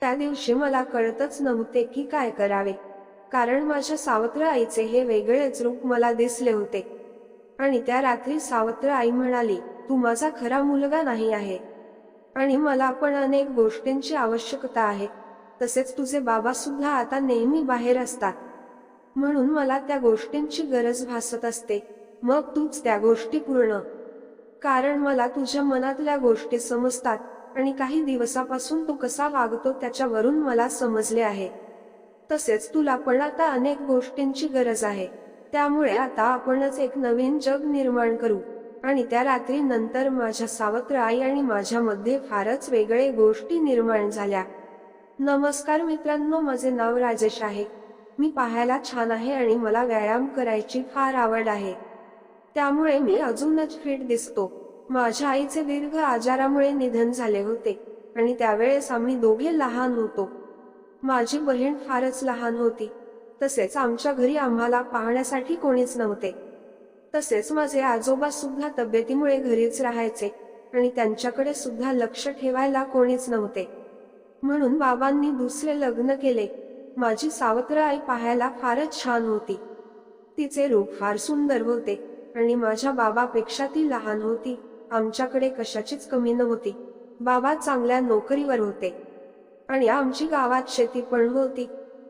त्या दिवशी मला कळतच नव्हते की काय करावे. कारण माझ्या सावत्र आईचे हे वेगळेच रूप मला दिसले होते. आणि त्या रात्री सावत्र आई म्हणाली तू माझा खरा मुलगा नाही आहे. आणि मला पण अनेक गोष्टींची आवश्यकता आहे. तसेच तुझे बाबा सुद्धा आता नेहमी बाहेर असतात. म्हणून मला त्या गोष्टींची गरज भासत असते. मग तूच त्या गोष्टी पूर्ण. कारण मला तुझ्या मनातल्या गोष्टी समजतात. आणि काही दिवसापासून तो कसा वागतो त्याच्यावरून मला समजले आहे. तसेच तुला पण आता अनेक गोष्टींची गरज आहे. त्यामुळे आता आपणच एक नवीन जग निर्माण करू. आणि त्या रात्री नंतर माझ्या सावत्र आई आणि माझ्यामध्ये फारच वेगळे गोष्टी निर्माण झाल्या. नमस्कार मित्रांनो माझे नाव राजेश आहे. मी पाहायला छान आहे आणि मला व्यायाम करायची फार आवड आहे. त्यामुळे मी अजूनच फिट दिसतो. माझ्या आईचे दीर्घ आजारामुळे निधन झाले होते आणि त्यावेळेस आम्ही दोघे लहान होतो. माझी बहीण फारच लहान होती. तसेच आमच्या घरी आम्हाला पाहण्यासाठी कोणीच नव्हते. तसेच माझे आजोबा सुद्धा तब्येतीमुळे घरीच राहायचे आणि त्यांच्याकडे सुद्धा लक्ष ठेवायला कोणीच नव्हते. म्हणून बाबांनी दुसरे लग्न केले. माझी सावत्र आई पाहायला फारच छान होती. तिचे रूप फार सुंदर होते आणि माझ्या बाबापेक्षा ती लहान होती. आमच्याकडे कशाचीच कमी नव्हती. बाबा चांगल्या नोकरीवर होते. आणि आमची गावात शेती पण होती.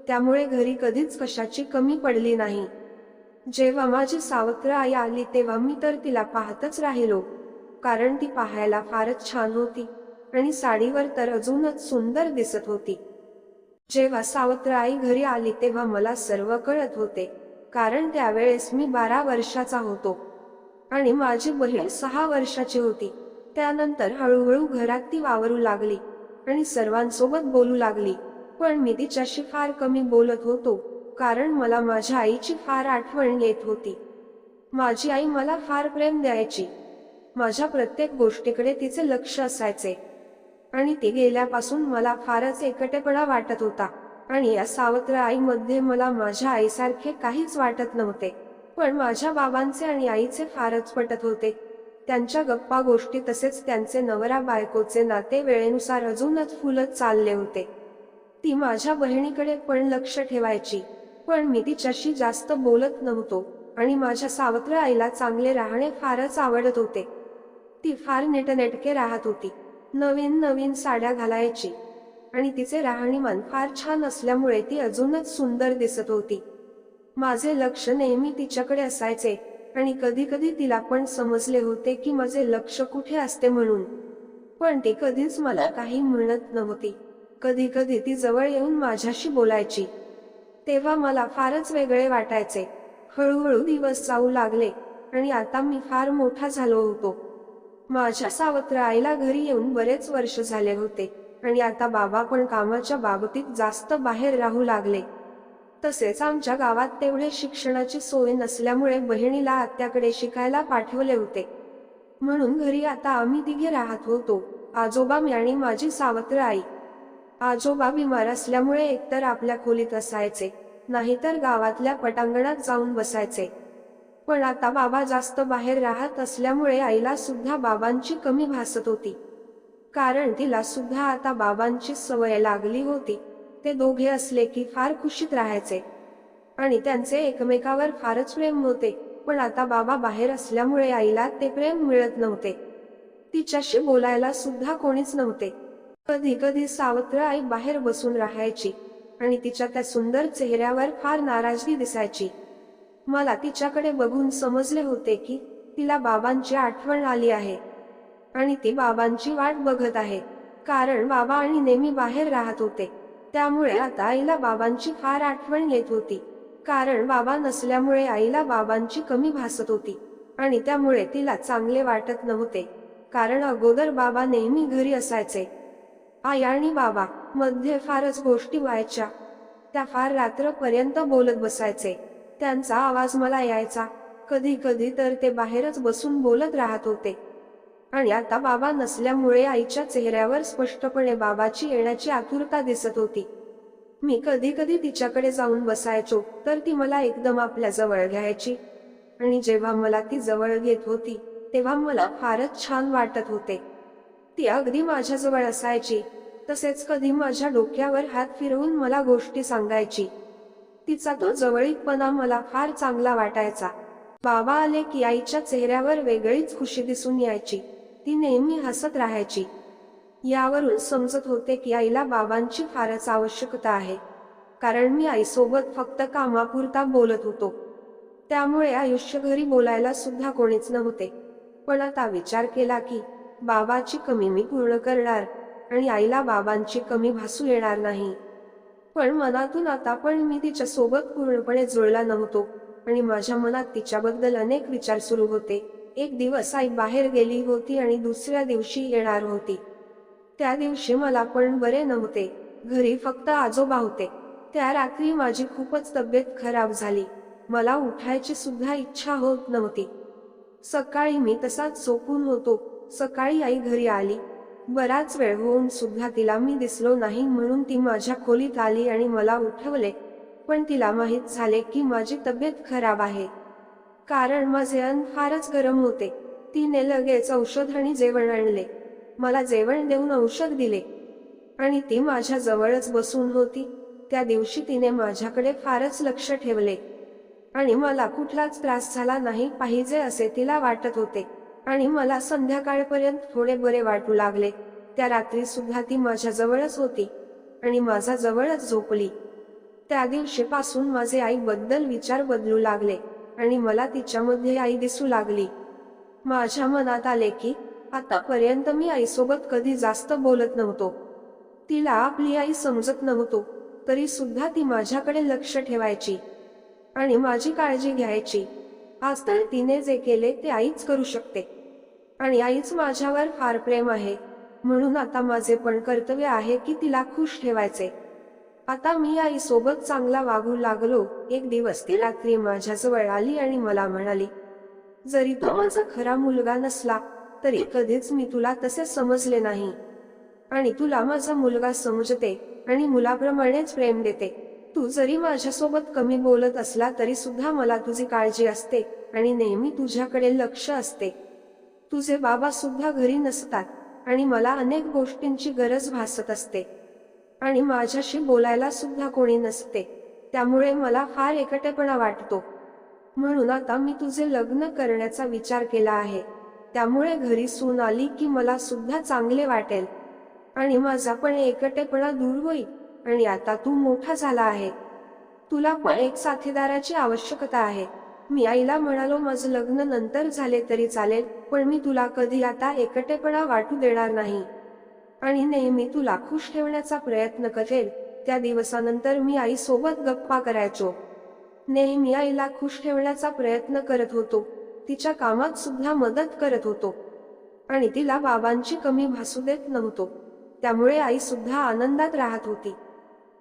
त्यामुळे घरी कधीच कशाची कमी पडली नाही. जेव्हा माझी सावत्र आई आली तेव्हा मी तर तिला पाहतच राहिलो. कारण ती पाहायला फारच छान होती. आणि साडीवर तर अजूनच सुंदर दिसत होती. जेव्हा सावत्र आई घरी आली तेव्हा मला सर्व कळत होते. कारण त्यावेळेस मी बारा वर्षाचा होतो. आणि माझी बहीण सहा वर्षाची होती. त्यानंतर हळूहळू घरात ती वावरू लागली आणि सर्वांसोबत बोलू लागली. पण मी तिच्याशी फार कमी बोलत होतो कारण मला माझ्या आईची फार आठवण येत होती. माझी आई मला फार प्रेम द्यायची. माझ्या प्रत्येक गोष्टीकडे तिचे लक्ष असायचे. आणि ती गेल्यापासून मला फारच एकटेपणा वाटत होता. आणि या सावत्र आईमध्ये मला माझ्या आईसारखे काहीच वाटत नव्हते. पण माझ्या बाबांचे आणि आईचे फारच पटत होते. त्यांच्या गप्पा गोष्टी तसेच त्यांचे नवरा बायकोचे नाते वेळेनुसार अजूनच फुलत चालले होते. ती माझ्या बहिणीकडे पण लक्ष ठेवायची पण मी तिच्याशी जास्त बोलत नव्हतो आणि माझ्या सावत्र आईला चांगले राहणे फारच आवडत होते. ती फार नेटनेटके राहत होती नवीन नवीन साड्या घालायची आणि तिचे राहणीमान फार छान असल्यामुळे ती अजूनच सुंदर दिसत होती. माझे लक्ष नेहमी तिच्याकडे असायचे आणि कधी कधी तिला पण समजले होते की माझे लक्ष कुठे असते म्हणून. पण ती कधीच मला काही म्हणत नव्हती. कधी कधी ती जवळ येऊन माझ्याशी बोलायची. तेव्हा मला फारच वेगळे वाटायचे. हळूहळू दिवस जाऊ लागले आणि आता मी फार मोठा झालो होतो. माझ्या सावत्र आईला घरी येऊन बरेच वर्ष झाले होते आणि आता बाबा पण कामाच्या बाबतीत जास्त बाहेर राहू लागले. तसेच आमच्या गावात तेवढे शिक्षणाची सोय नसल्यामुळे बहिणीला आत्याकडे शिकायला पाठवले होते. म्हणून घरी आता आम्ही तिघे राहत होतो. आजोबा मी आणि माझी सावत्र आई. आजोबा बिमार असल्यामुळे एकतर आपल्या खोलीत असायचे नाहीतर गावातल्या पटांगणात जाऊन बसायचे. पण आता बाबा जास्त बाहेर राहत असल्यामुळे आईला सुद्धा बाबांची कमी भासत होती. कारण तिला सुद्धा आता बाबांची सवय लागली होती. ते दोघे असले की फार खुशीत राहायचे. आणि त्यांचे एकमेकावर फारच प्रेम होते पण आता बाबा बाहेर असल्यामुळे आईला ते प्रेम मिळत नव्हते. तिच्याशी बोलायला सुद्धा कोणीच नव्हते. कधी कधी सावत्र आई बाहेर बसून राहायची आणि तिच्या त्या सुंदर चेहऱ्यावर फार नाराजगी दिसायची. मला तिच्याकडे बघून समजले होते की तिला बाबांची आठवण आली आहे. आणि ती बाबांची वाट बघत आहे कारण बाबा आणि नेहमी बाहेर राहत होते. त्यामुळे आता आईला बाबांची फार आठवण येत होती. कारण बाबा नसल्यामुळे आईला बाबांची कमी भासत होती. आणि त्यामुळे तिला चांगले वाटत नव्हते. कारण अगोदर बाबा नेहमी घरी असायचे. आई आणि बाबा मध्ये फारच गोष्टी व्हायच्या. त्या फार रात्रपर्यंत बोलत बसायचे. त्यांचा आवाज मला यायचा. कधी कधी तर ते बाहेरच बसून बोलत राहत होते. आणि आता बाबा नसल्यामुळे आईच्या चेहऱ्यावर स्पष्टपणे बाबाची येण्याची आतुरता दिसत होती. मी कधी कधी तिच्याकडे जाऊन बसायचो तर ती मला एकदम आपल्या जवळ घ्यायची. आणि जेव्हा मला ती जवळ घेत होती तेव्हा मला फारच छान वाटत होते. ती अगदी माझ्याजवळ असायची तसेच कधी माझ्या डोक्यावर हात फिरवून मला गोष्टी सांगायची. तिचा तो जवळीकपणा मला फार चांगला वाटायचा. बाबा आले की आईच्या चेहऱ्यावर वेगळीच खुशी दिसून यायची. ती नेहमी हसत राहायची. यावरून समजत होते की आईला बाबांची फारच आवश्यकता आहे. कारण मी आईसोबत फक्त कामापुरता बोलत होतो. त्यामुळे आयुष्य घरी बोलायला सुद्धा कोणीच नव्हते. पण आता विचार केला की बाबाची कमी मी पूर्ण करणार आणि आईला बाबांची कमी भासू येणार नाही. पण मनातून आता पण मी तिच्यासोबत पूर्णपणे जुळला नव्हतो आणि माझ्या मनात तिच्याबद्दल अनेक विचार सुरू होते. एक दिवस आई बाहेर गेली होती आणि दुसऱ्या दिवशी येणार होती. त्या दिवशी मला पण बरे नव्हते. घरी फक्त आजोबा होते. त्या रात्री माझी खूपच तब्येत खराब झाली. मला उठायची सुद्धा इच्छा होत नव्हती. सकाळी मी तसाच झोपून होतो. सकाळी आई घरी आली. बराच वेळ होऊन सुद्धा तिला मी दिसलो नाही म्हणून ती माझ्या खोलीत आली आणि मला उठवले. पण तिला माहीत झाले की माझी तब्येत खराब आहे. कारण माझे अन्न फारच गरम होते. तिने लगेच औषध आणि जेवण आणले. मला जेवण देऊन औषध दिले. आणि ती माझ्या जवळच बसून होती. त्या दिवशी तिने माझ्याकडे फारच लक्ष ठेवले. आणि मला कुठलाच त्रास झाला नाही पाहिजे असे तिला वाटत होते. आणि मला संध्याकाळपर्यंत थोडे बरे वाटू लागले. त्या रात्री सुद्धा ती माझ्या जवळच होती. आणि माझा जवळच झोपली. त्या दिवशीपासून माझे आईबद्दल विचार बदलू लागले. आणि मला तिच्यामध्ये आई दिसू लागली. माझ्या मनात आले की आतापर्यंत मी आईसोबत कधी जास्त बोलत नव्हतो. तिला आपली आई समजत नव्हतो तरी सुद्धा ती माझ्याकडे लक्ष ठेवायची. आणि माझी काळजी घ्यायची. आज तर तिने जे केले ते आईच करू शकते. आणि आईच माझ्यावर फार प्रेम आहे. म्हणून आता माझे पण कर्तव्य आहे की तिला खुश ठेवायचे. आता मी आई सोबत चांगला वागू लागलो. एक दिवस ती रात्री माझ्याजवळ आली आणि मला म्हणाली जरी तो माझा खरा मुलगा नसला तरी कधीच मी तुला तसे समजले नाही. आणि तुला माझा मुलगा समजते आणि मुलाप्रमाणेच प्रेम देते. तू जरी माझ्यासोबत कमी बोलत असला तरी सुद्धा मला तुझी काळजी असते आणि नेहमी तुझ्याकडे लक्ष असते. तुझे बाबा सुद्धा घरी नसतात आणि मला अनेक गोष्टींची गरज भासत असते. आणि माझ्याशी बोलायला सुद्धा कोणी नसते. त्यामुळे मला फार एकटेपणा वाटतो. म्हणून आता मी तुझे लग्न करण्याचा विचार केला आहे. त्यामुळे घरी सून आली की मला सुद्धा चांगले वाटेल. आणि माझा पण एकटेपणा दूर होईल आणि आता तू मोठा झाला आहे. तुला पण एक साथीदाराची आवश्यकता आहे. मी आईला म्हणालो माझं लग्न नंतर झाले तरी चालेल पण मी तुला कधी आता एकटेपणा वाटू देणार नाही. आणि नेहमी तुला खुश ठेवण्याचा प्रयत्न करेल. त्या दिवसानंतर मी आई सोबत गप्पा करायचो. नेहमी आईला खुश ठेवण्याचा प्रयत्न करत होतो. तिच्या कामात सुद्धा मदत करत होतो. आणि तिला बाबांची कमी भासू देत नव्हतो. त्यामुळे आई सुद्धा आनंदात राहत होती.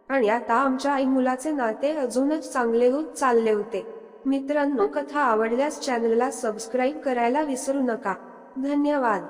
आणि आता आमच्या आई मुलाचे नाते अजूनच चांगले होत चालले होते. मित्रांनो कथा आवडल्यास चॅनलला सबस्क्राईब करायला विसरू नका. धन्यवाद.